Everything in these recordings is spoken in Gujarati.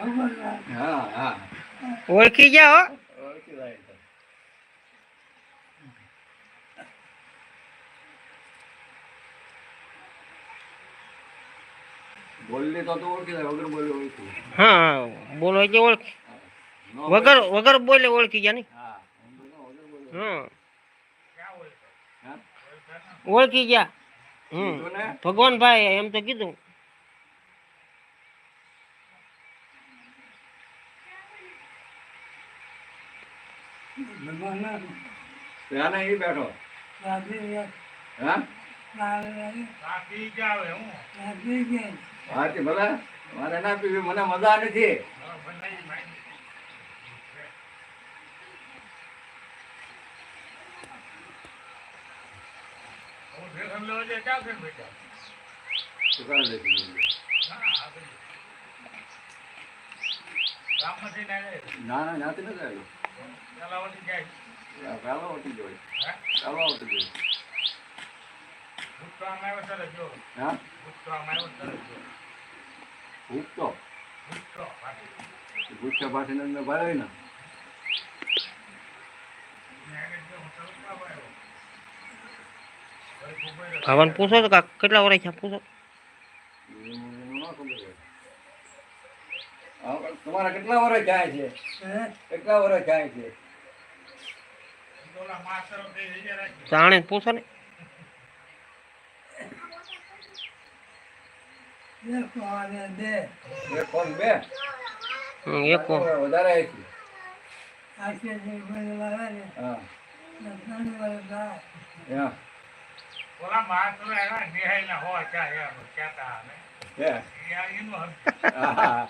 હા હા ઓળખી ગયા હો ઓળખી જાય તો. બોલલી તો તો ઓળખી જાય વગર બોલે ઓળખી જાય. હા હા બોલો એટલે ઓળખ ન વગર વગર બોલે ઓળખી ગયા ને હા એમ તો ન વગર બોલે હા હા ઓળખી ગયા હમ કીધું ને ભગવાન ભાઈ એમ તો કીધું ત્યાંને ઈ બેઠો. હા? હાથી ભલે. મારે ના પીવી, મને મજા નથી. ના ના છે બીજું? ના ભૂખતો ભૂખ્યા પાસે અંદર ભરાય ને ભાવાને પૂછો તો કેટલા વર્ષ પૂછો એનું ન ખબર હોય. આ તમારા કેટલા વર્ષ થાય છે? કેટલા વર્ષ થાય છે? જાણે પૂછો ને. એક ફોન બે. હમ, એક કો- વધારે છે. હા. yeah. Yeah. હા, હા. હા.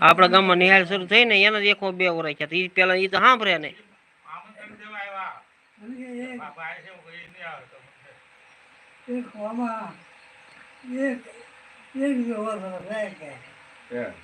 આપણા ગામમાં નિહાળ શરૂ થઈ ને એના એકો બે વર્ષ છે એ પેલા એ તો સાંભળે ને Yeah.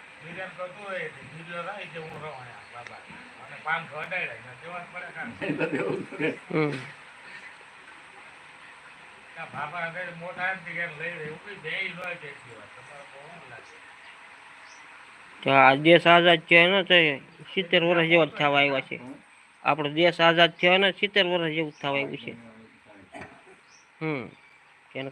હા. તો આ દેશ આઝાદ થયો ને તો સિત્તેર વર્ષ જેવો જ થવા આવ્યા છે આપણો દેશ આઝાદ થયો ને સિત્તેર વર્ષ જેવું જ થવા આવ્યું છે હમ એને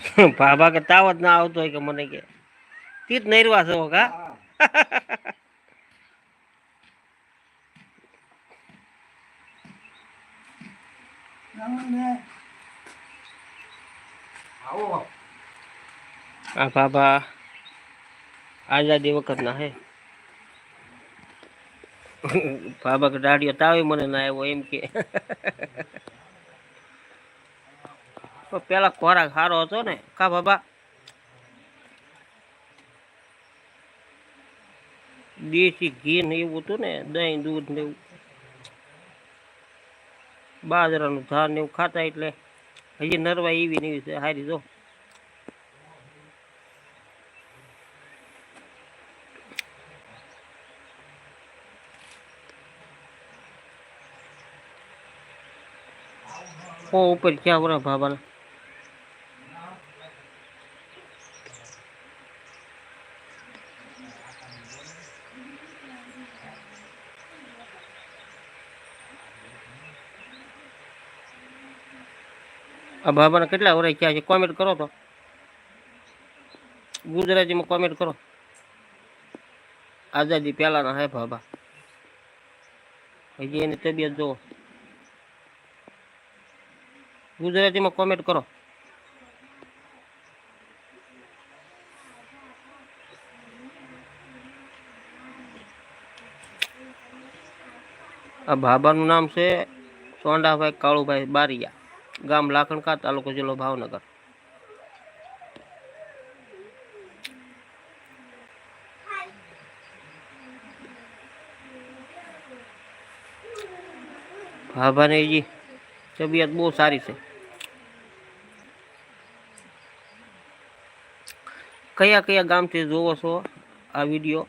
બાબા કે તાવ જ ના આવતો હોય કે મને કે. તીત નૈરવા છો કા? આ બાબા આઝાદી વખત ના હે. બાબા કે દાડીઓ તાવે મને ના આવ્યો એમ કે. પણ પેલા ખોરાક સારો હતો ને. કા બાબા? દેશી ઘી ને એવું હતું ને, દહીં, દૂધ ને એવું. બાજરાનું ધાન ને એવું ખાતા એટલે હજી નરવા એવી ને એવી છે, હારી જો. ઓ, ઉપર ક્યાં વરા બાબાના? આ બાબાને કેટલા વર્ષ થયા છે? કોમેન્ટ કરો તો. ગુજરાતીમાં કોમેન્ટ કરો. આઝાદી પહેલાના હે બાબા. હજી એની તબિયત જુઓ. ગુજરાતીમાં કોમેન્ટ કરો. આ બાબાનું નામ છે સોંડાભાઈ કાળુભાઈ બારિયા. ગામ લાખણકા તાલુકો જિલ્લો ભાવનગર. ભાભાનેજી તબિયત બહુ સારી છે. કયા કયા ગામથી જોવો છો આ વીડિયો?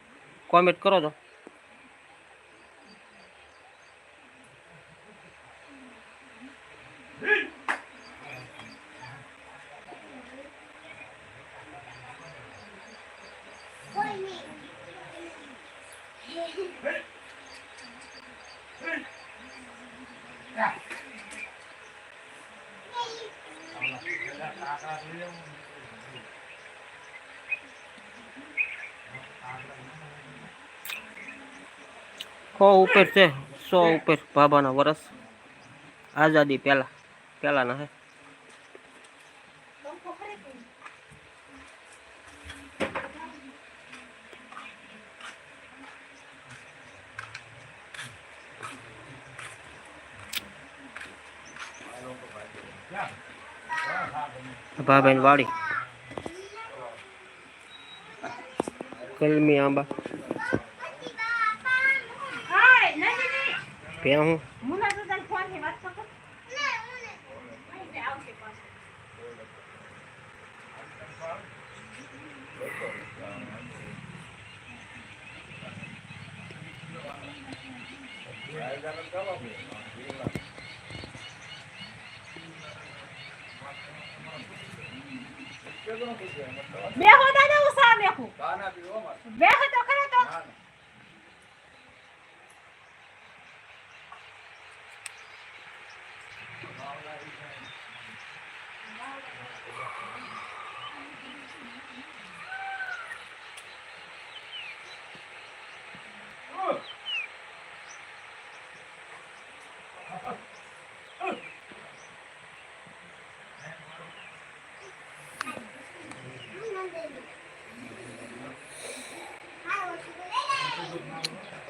કોમેન્ટ કરો તો. સો ઉપર છે સો ઉપર બાબાના વરસ. આઝાદી પહેલા પહેલાના હે ભાભાઈ વાડી કલમી આંબા. પે હું. બેહો દાદા હું સા બેહું કાના પીવો માં બેહો તો ખરો તો